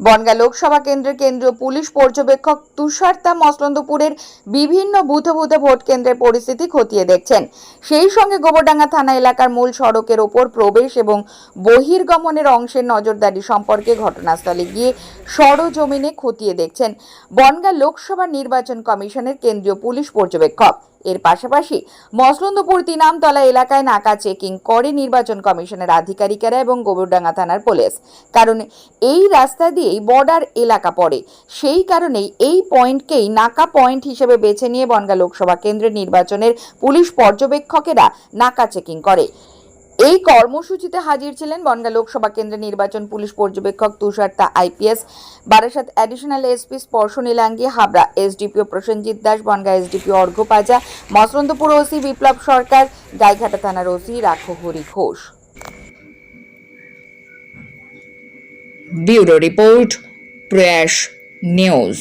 বনগা লোকসভা কেন্দ্রের কেন্দ্রীয় পুলিশ পর্যবেক্ষক তুষারতা মসলন্দপুরের বিভিন্ন বুথে বুথে ভোট কেন্দ্রের পরিস্থিতি খতিয়ে দেখছেন। সেই সঙ্গে গোবরডাঙ্গা থানা এলাকার মূল সড়কের ওপর প্রবেশ এবং বহির্গমনের অংশের নজরদারি সম্পর্কে ঘটনাস্থলে গিয়ে সরজমিনে খতিয়ে দেখছেন বনগা লোকসভা নির্বাচন কমিশনের কেন্দ্রীয় পুলিশ পর্যবেক্ষক। এর পাশাপাশি মসলন্দপুর তিনামতলা এলাকায় নাকা চেকিং করে নির্বাচন কমিশনের আধিকারিকেরা এবং গোবরডাঙ্গা থানার পুলিশ। কারণ এই রাস্তা দিয়েই বর্ডার এলাকা পড়ে। সেই কারণেই এই পয়েন্টকেই নাকা পয়েন্ট হিসেবে বেছে নিয়ে বনগা লোকসভা কেন্দ্রের নির্বাচনের পুলিশ পর্যবেক্ষকেরা নাকা চেকিং করে। এই কর্মসূচিতে হাজির ছিলেন বনগা লোকসভা কেন্দ্রের নির্বাচন পুলিশ পর্যবেক্ষক Tushar তুষারতা IPS, Barasat additional SP Sparsha Nilangi, Habra SDPO Prosenjit Das, Bongaon SDPO Arghya Paja Machhlandapur OC Biplab Sarkar, Gaighata থানার OC Rakho Hari Ghosh. Bureau report, Prayas news.